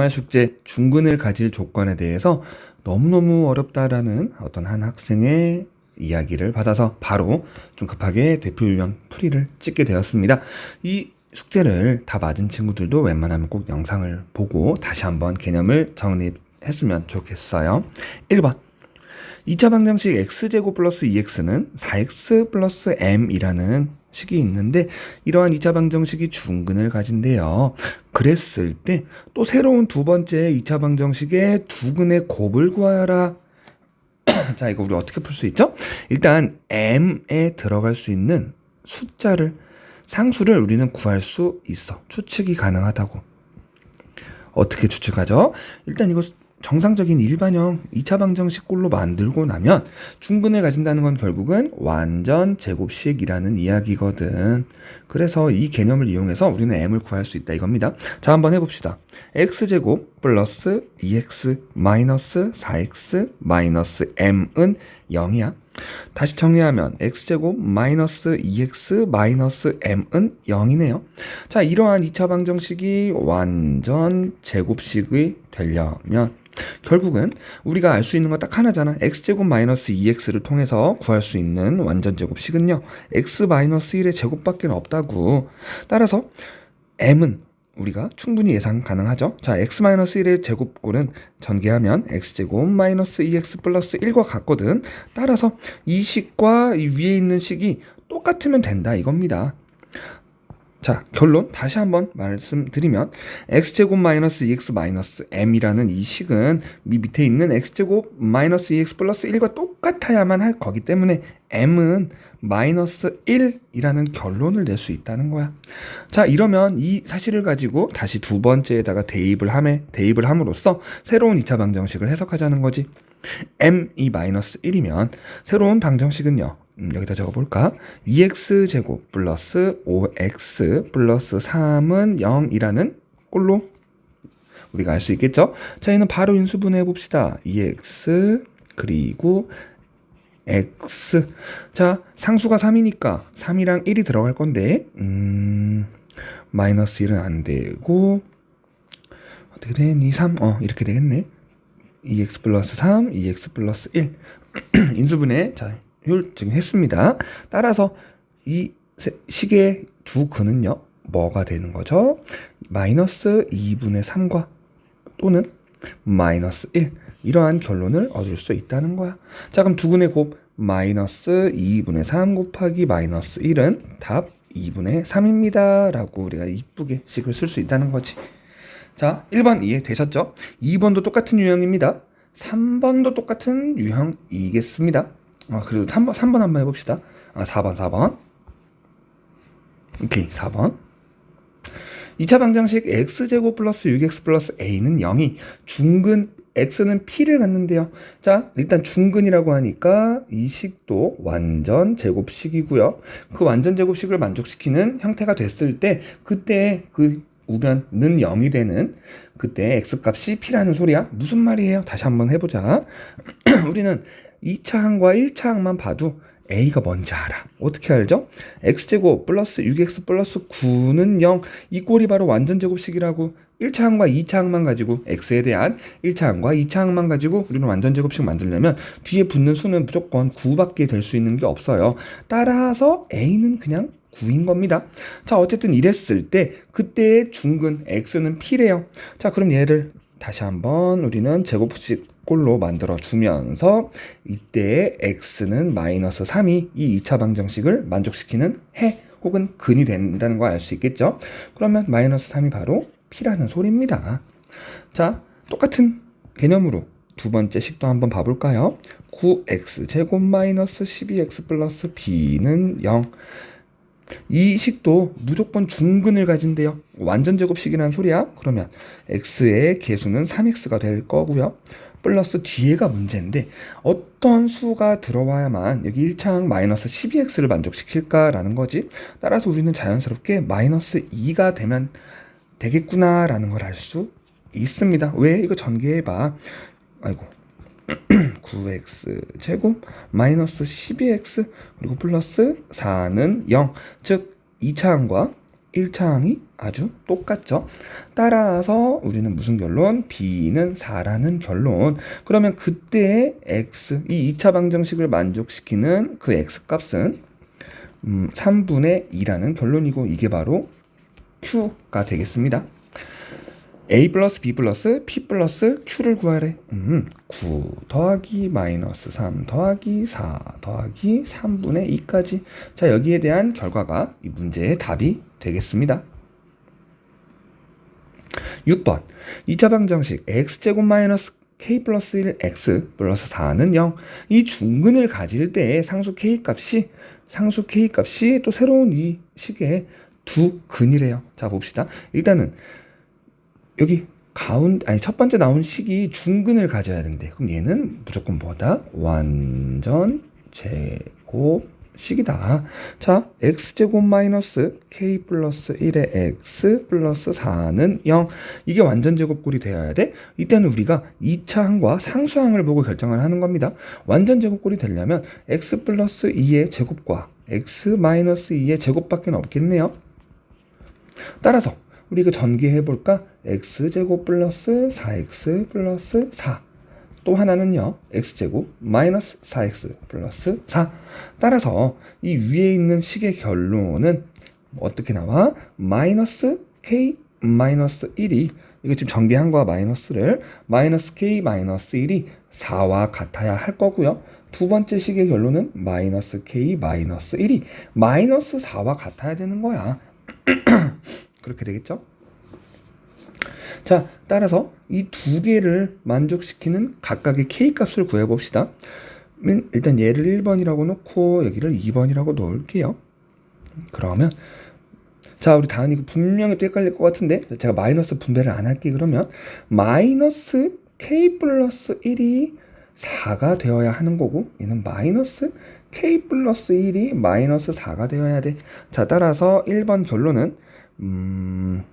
주말 숙제 중근을 가질 조건에 대해서 너무너무 어렵다라는 어떤 한 학생의 이야기를 받아서 바로 좀 급하게 대표 유형 풀이를 찍게 되었습니다. 이 숙제를 다 맞은 친구들도 웬만하면 꼭 영상을 보고 다시 한번 개념을 정립했으면 좋겠어요. 1번. 2차 방정식 x제곱 플러스 2x는 4x 플러스 m이라는 식이 있는데 이러한 2차 방정식이 중근을 가진대요. 그랬을 때 또 새로운 두 번째 2차 방정식의 두 근의 곱을 구하여라. 자, 이거 우리 어떻게 풀 수 있죠? 일단 m에 들어갈 수 있는 숫자를 상수를 우리는 구할 수 있어. 추측이 가능하다고. 어떻게 추측하죠? 일단 이거 정상적인 일반형 2차 방정식 꼴로 만들고 나면 중근을 가진다는 건 결국은 완전 제곱식이라는 이야기거든. 그래서 이 개념을 이용해서 우리는 m을 구할 수 있다 이겁니다. 자, 한번 해봅시다. x제곱 플러스 2x 마이너스 4x 마이너스 m은 0이야. 다시 정리하면 x제곱 마이너스 2x 마이너스 m은 0이네요. 자, 이러한 2차 방정식이 완전 제곱식이 되려면 결국은 우리가 알 수 있는 거딱 하나잖아. x제곱 마이너스 2x를 통해서 구할 수 있는 완전 제곱식은요. x 마이너스 1의 제곱밖에 없다고. 따라서 m은 우리가 충분히 예상 가능하죠. 자, x 마이너스 1의 제곱꼴은 전개하면 x제곱 마이너스 2x 플러스 1과 같거든. 따라서 이 식과 이 위에 있는 식이 똑같으면 된다 이겁니다. 자, 결론 다시 한번 말씀드리면 x제곱 마이너스 2x 마이너스 m이라는 이 식은 이 밑에 있는 x제곱 마이너스 2x 플러스 1과 똑같아야만 할 거기 때문에 m은 마이너스 1이라는 결론을 낼 수 있다는 거야. 자, 이러면 이 사실을 가지고 다시 두 번째에다가 대입을 함에 대입을 함으로써 새로운 2차 방정식을 해석하자는 거지. m이 마이너스 1이면 새로운 방정식은요. 음, 여기다 적어볼까? 2x 제곱 플러스 5x 플러스 3은 0이라는 꼴로 우리가 알 수 있겠죠? 자, 얘는 바로 인수분해 봅시다. 2x 그리고 x. 자 상수가 3이니까 3이랑 1이 들어갈 건데 음 마이너스 1은 안 되고 어떻게 되니? 3? 어 이렇게 되겠네. 2x 플러스 3 2x 플러스 1 인수분해 자 효율 지금 했습니다. 따라서 이 식의 두 근은요 뭐가 되는 거죠? 마이너스 2분의 3과 또는 마이너스 1 이러한 결론을 얻을 수 있다는 거야. 자, 그럼 두 근의 곱 마이너스 2분의 3 곱하기 마이너스 1은 답 2분의 3입니다. 라고 우리가 이쁘게 식을 쓸 수 있다는 거지. 자, 1번 이해되셨죠? 2번도 똑같은 유형입니다. 3번도 똑같은 유형이겠습니다. 아, 그래도 3번, 3번 한번 해봅시다. 아, 4번, 4번. 오케이, 4번. 2차 방정식 x제곱 플러스 6x 플러스 a는 0이 중근 x는 p를 갖는데요. 자, 일단 중근이라고 하니까 이 식도 완전 제곱식이고요. 그 완전 제곱식을 만족시키는 형태가 됐을 때 그때 그 우변은 0이 되는 그때 x값이 p라는 소리야. 무슨 말이에요? 다시 한번 해보자. 우리는 2차 항과 1차 항만 봐도 a가 뭔지 알아. 어떻게 알죠? x제곱 플러스 6x 플러스 9는 0. 이 꼴이 바로 완전 제곱식이라고 1차 항과 2차 항만 가지고 x에 대한 1차 항과 2차 항만 가지고 우리는 완전 제곱식 만들려면 뒤에 붙는 수는 무조건 9밖에 될 수 있는 게 없어요. 따라서 a는 그냥 9인 겁니다. 자, 어쨌든 이랬을 때 그때의 중근 x는 p래요. 자, 그럼 얘를 다시 한번 우리는 제곱식 꼴로 만들어 주면서 이때 x는 마이너스 3이 이 2차 방정식을 만족시키는 해 혹은 근이 된다는 걸 알 수 있겠죠. 그러면 마이너스 3이 바로 p라는 소리입니다. 자, 똑같은 개념으로 두 번째 식도 한번 봐볼까요? 9x 제곱 마이너스 12x 플러스 b는 0. 이 식도 무조건 중근을 가진대요. 완전 제곱식이라는 소리야. 그러면 x의 개수는 3x가 될 거고요. 플러스 뒤에가 문제인데 어떤 수가 들어와야만 여기 1창 마이너스 12x를 만족시킬까라는 거지. 따라서 우리는 자연스럽게 마이너스 2가 되면 되겠구나라는 걸 알 수 있습니다. 왜? 이거 전개해봐. 아이고. 9x 제곱 마이너스 12x 그리고 플러스 4는 0. 즉 2차항과 1차항이 아주 똑같죠. 따라서 우리는 무슨 결론? B는 4라는 결론. 그러면 그때의 X, 이 2차 방정식을 만족시키는 그 X 값은 음, 3분의 2라는 결론이고 이게 바로 Q가 되겠습니다. A 플러스 B 플러스 P 플러스 Q를 구하래. 음, 9 더하기 마이너스 3 더하기 4 더하기 3분의 2까지. 자, 여기에 대한 결과가 이 문제의 답이 되겠습니다. 6번. 2차 방정식 x제곱 마이너스 k 플러스 1 x 플러스 4는 0. 이 중근을 가질 때 상수 k 값이 상수 k 값이 또 새로운 이 식의 두 근이래요. 자 봅시다. 일단은 여기 가운데 아니 첫 번째 나온 식이 중근을 가져야 되는데 그럼 얘는 무조건 뭐다? 완전 제곱 식이다. 자, x제곱 마이너스 k 플러스 1의 x 플러스 4는 0. 이게 완전 제곱꼴이 되어야 돼. 이때는 우리가 2차 항과 상수항을 보고 결정을 하는 겁니다. 완전 제곱꼴이 되려면 x 플러스 2의 제곱과 x 마이너스 2의 제곱밖에 없겠네요. 따라서 우리 이거 전개해 볼까? x제곱 플러스 4x 플러스 4. 또 하나는요, x제곱 마이너스 4x 플러스 4. 따라서 이 위에 있는 식의 결론은 어떻게 나와? 마이너스 k 마이너스 1이 이거 지금 전개한 거와 마이너스를 마이너스 k 마이너스 1이 4와 같아야 할 거고요. 두 번째 식의 결론은 마이너스 k 마이너스 1이 마이너스 4와 같아야 되는 거야. 그렇게 되겠죠? 자, 따라서 이 두 개를 만족시키는 각각의 k 값을 구해 봅시다. 일단 얘를 1번이라고 놓고 여기를 2번이라고 놓을게요. 그러면 자, 우리 다은이 그 분명히 또 헷갈릴 것 같은데 제가 마이너스 분배를 안 할게 그러면 마이너스 k 플러스 1이 4가 되어야 하는 거고 얘는 마이너스 k 플러스 1이 마이너스 4가 되어야 돼. 자, 따라서 1번 결론은 음...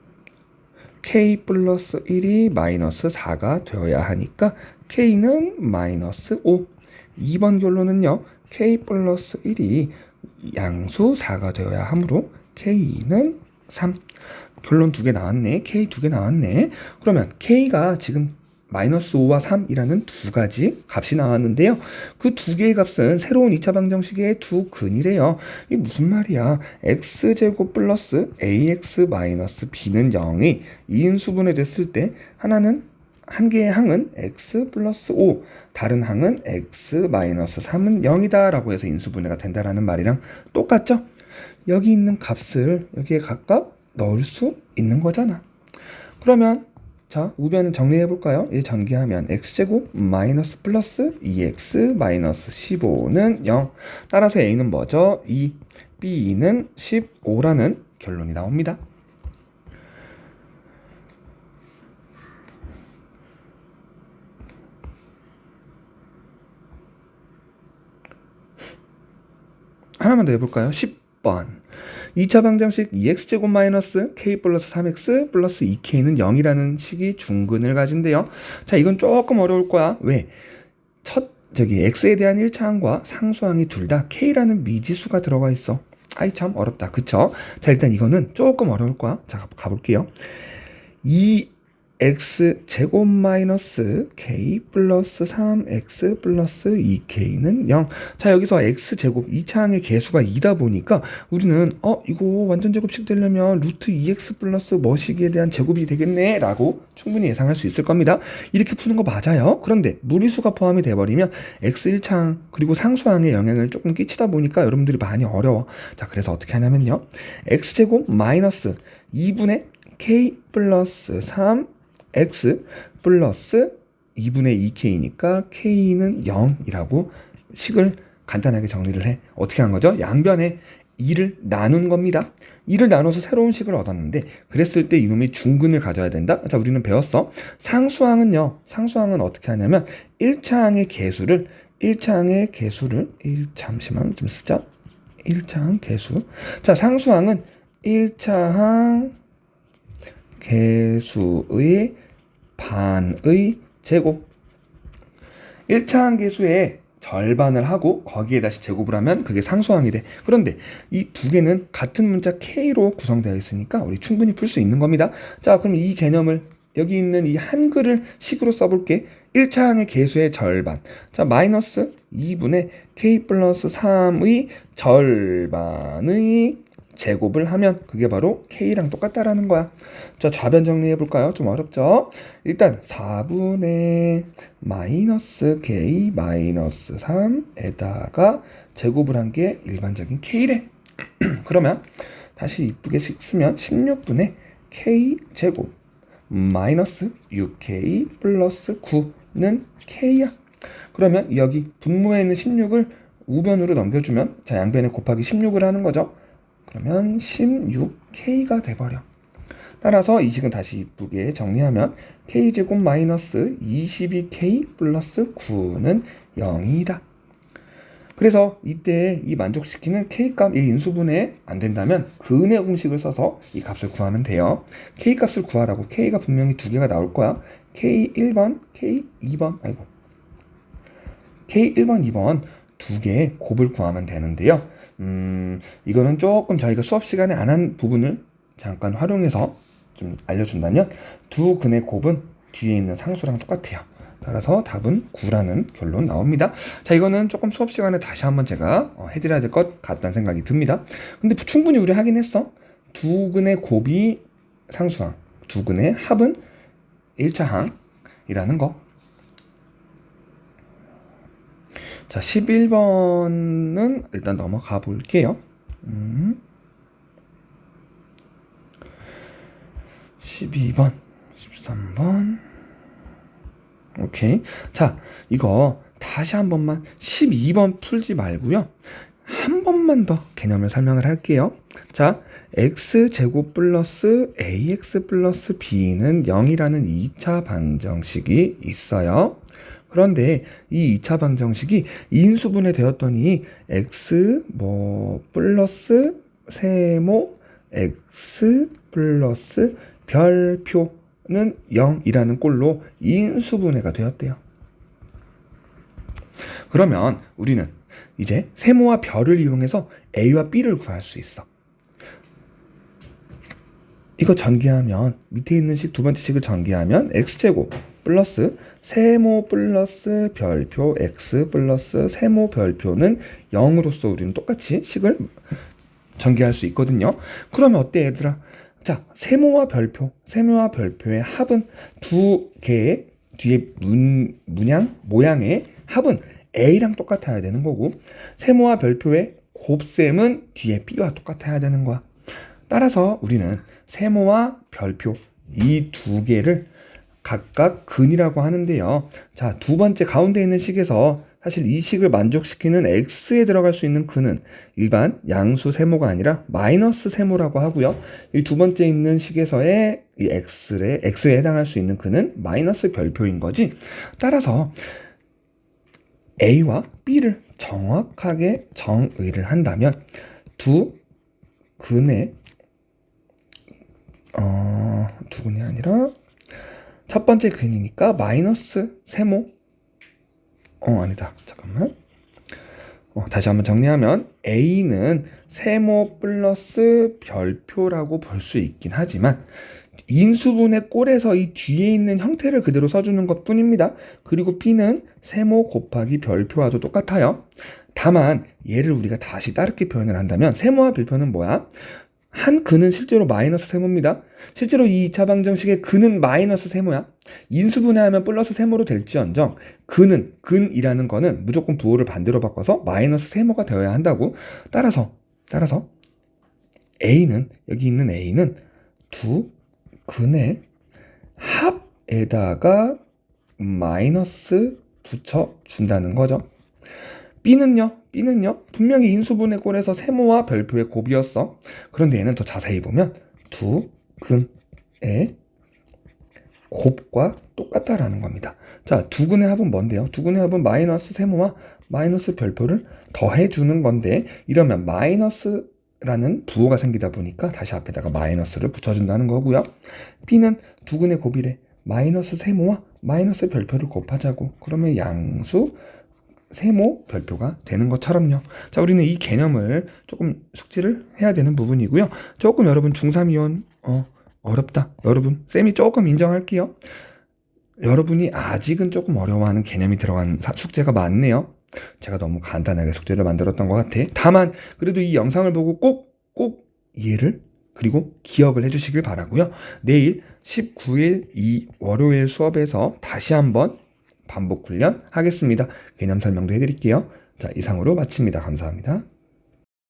k 플러스 1이 마이너스 4가 되어야 하니까 k는 마이너스 5. 2번 결론은요. k 플러스 1이 양수 4가 되어야 하므로 k는 3. 결론 두 개 나왔네. k 두 개 나왔네. 그러면 k가 지금 마이너스 5와 3이라는 두 가지 값이 나왔는데요. 그 두 개의 값은 새로운 2차 방정식의 두 근이래요. 이게 무슨 말이야? x제곱 플러스 ax 마이너스 b는 0이 2인수분해 됐을 때 하나는 한 개의 항은 x 플러스 5, 다른 항은 x 마이너스 3은 0이다 라고 해서 인수분해가 된다라는 말이랑 똑같죠? 여기 있는 값을 여기에 각각 넣을 수 있는 거잖아. 그러면 자, 우변을 정리해 볼까요? 이 전개하면 x제곱 마이너스 플러스 2x 마이너스 15는 0. 따라서 a는 뭐죠? 2, b는 15라는 결론이 나옵니다. 하나만 더 해볼까요? 10번. 2차 방정식 2x제곱 마이너스 k 플러스 3x 플러스 2k는 0이라는 식이 중근을 가진대요. 자, 이건 조금 어려울 거야. 왜? 첫, 저기, x에 대한 1차항과 상수항이 둘 다 k라는 미지수가 들어가 있어. 아이, 참 어렵다. 그쵸? 자, 일단 이거는 조금 어려울 거야. 자, 가볼게요. 이 x 제곱 마이너스 k 플러스 3x 플러스 2k는 0. 자 여기서 x 제곱 2차항의 개수가 2다 보니까 우리는 어 이거 완전 제곱식 되려면 루트 2x 플러스 뭐식에 대한 제곱이 되겠네 라고 충분히 예상할 수 있을 겁니다. 이렇게 푸는 거 맞아요. 그런데 무리수가 포함이 돼버리면 x 1차항 그리고 상수항에 영향을 조금 끼치다 보니까 여러분들이 많이 어려워. 자 그래서 어떻게 하냐면요. x 제곱 마이너스 2분의 k 플러스 3 x 플러스 2분의 2k니까 k는 0이라고 식을 간단하게 정리를 해. 어떻게 한 거죠? 양변에 2를 나눈 겁니다. 2를 나눠서 새로운 식을 얻었는데 그랬을 때 이놈이 중근을 가져야 된다. 자, 우리는 배웠어. 상수항은요. 상수항은 어떻게 하냐면 1차항의 개수를 1차항의 개수를 1 잠시만 좀 쓰자. 1차항 개수. 자, 상수항은 1차항 개수의 반의 제곱 1차항 개수의 절반을 하고 거기에 다시 제곱을 하면 그게 상수항이 돼. 그런데 이 두 개는 같은 문자 K로 구성되어 있으니까 우리 충분히 풀 수 있는 겁니다. 자, 그럼 이 개념을 여기 있는 이 한글을 식으로 써볼게. 1차 항의 개수의 절반. 자, 마이너스 2분의 K 플러스 3의 절반의 제곱을 하면 그게 바로 K랑 똑같다라는 거야. 자, 좌변 정리해 볼까요? 좀 어렵죠? 일단 4분의 마이너스 K 마이너스 3에다가 제곱을 한 게 일반적인 K래. 그러면 다시 이쁘게 쓰면 16분의 K 제곱 마이너스 6K 플러스 9는 K야. 그러면 여기 분모에 있는 16을 우변으로 넘겨주면 자 양변에 곱하기 16을 하는 거죠. 그러면 16K가 돼버려. 따라서 이 식은 다시 이쁘게 정리하면 K제곱 마이너스 22K 플러스 9는 0이다. 그래서 이때 이 만족시키는 K값 이 인수분해 안 된다면 근의 공식을 써서 이 값을 구하면 돼요. K값을 구하라고 K가 분명히 두 개가 나올 거야. K 1번, K 2번, 아이고. K 1번, 2번 두 개의 곱을 구하면 되는데요. 음, 이거는 조금 저희가 수업 시간에 안 한 부분을 잠깐 활용해서 좀 알려준다면 두 근의 곱은 뒤에 있는 상수랑 똑같아요. 따라서 답은 9라는 결론 나옵니다. 자, 이거는 조금 수업 시간에 다시 한번 제가 어, 해드려야 될 것 같다는 생각이 듭니다. 근데 충분히 우리 하긴 했어. 두 근의 곱이 상수항, 두 근의 합은 1차항이라는 거. 자, 11번은 일단 넘어가 볼게요. 음. 12번, 13번. 오케이. 자, 이거 다시 한 번만 12번 풀지 말고요. 한 번만 더 개념을 설명을 할게요. 자, x제곱 플러스 ax 플러스 b는 0이라는 2차 방정식이 있어요. 그런데 이 2차 방정식이 인수분해 되었더니 x 뭐 플러스 세모 x 플러스 별표는 0이라는 꼴로 인수분해가 되었대요. 그러면 우리는 이제 세모와 별을 이용해서 a와 b를 구할 수 있어. 이거 전개하면 밑에 있는 식 두 번째 식을 전개하면 x제곱 플러스 세모 플러스 별표 x 플러스 세모 별표는 0으로서 우리는 똑같이 식을 전개할 수 있거든요. 그러면 어때 얘들아? 자, 세모와 별표, 세모와 별표의 합은 두 개의 뒤에 문, 문양, 모양의 합은 A랑 똑같아야 되는 거고, 세모와 별표의 곱셈은 뒤에 B와 똑같아야 되는 거야. 따라서 우리는 세모와 별표 이 두 개를 각각 근이라고 하는데요. 자, 두 번째 가운데 있는 식에서 사실 이 식을 만족시키는 x에 들어갈 수 있는 근은 일반 양수 세모가 아니라 마이너스 세모라고 하고요. 이 두 번째 있는 식에서의 이 x에 x에 해당할 수 있는 근은 마이너스 별표인 거지. 따라서 a와 b를 정확하게 정의를 한다면 두 근의 어, 두 근이 아니라 첫 번째 근이니까 마이너스 세모 어 아니다 잠깐만 어, 다시 한번 정리하면 A는 세모 플러스 별표라고 볼 수 있긴 하지만 인수분의 꼴에서 이 뒤에 있는 형태를 그대로 써주는 것 뿐입니다. 그리고 B는 세모 곱하기 별표와도 똑같아요. 다만 얘를 우리가 다시 다르게 표현을 한다면 세모와 별표는 뭐야? 한 근은 실제로 마이너스 세모입니다. 실제로 이 2차 방정식의 근은 마이너스 세모야. 인수분해하면 플러스 세모로 될지언정 근은 근이라는 거는 무조건 부호를 반대로 바꿔서 마이너스 세모가 되어야 한다고. 따라서 따라서 A는 여기 있는 A는 두 근의 합에다가 마이너스 붙여 준다는 거죠. B는요, B는요, 분명히 인수분해 꼴에서 세모와 별표의 곱이었어. 그런데 얘는 더 자세히 보면 두 근의 곱과 똑같다라는 겁니다. 자, 두 근의 합은 뭔데요? 두 근의 합은 마이너스 세모와 마이너스 별표를 더해주는 건데, 이러면 마이너스라는 부호가 생기다 보니까 다시 앞에다가 마이너스를 붙여준다는 거고요. B는 두 근의 곱이래. 마이너스 세모와 마이너스 별표를 곱하자고. 그러면 양수 세모 별표가 되는 것처럼요. 자, 우리는 이 개념을 조금 숙지를 해야 되는 부분이고요. 조금 여러분 중3이원 어, 어렵다. 여러분 쌤이 조금 인정할게요. 여러분이 아직은 조금 어려워하는 개념이 들어간 사- 숙제가 많네요. 제가 너무 간단하게 숙제를 만들었던 것 같아. 다만 그래도 이 영상을 보고 꼭꼭 이해를 그리고 기억을 해주시길 바라고요. 내일 19일 이 월요일 수업에서 다시 한번 반복 훈련 하겠습니다. 개념 설명도 해드릴게요. 자 이상으로 마칩니다. 감사합니다.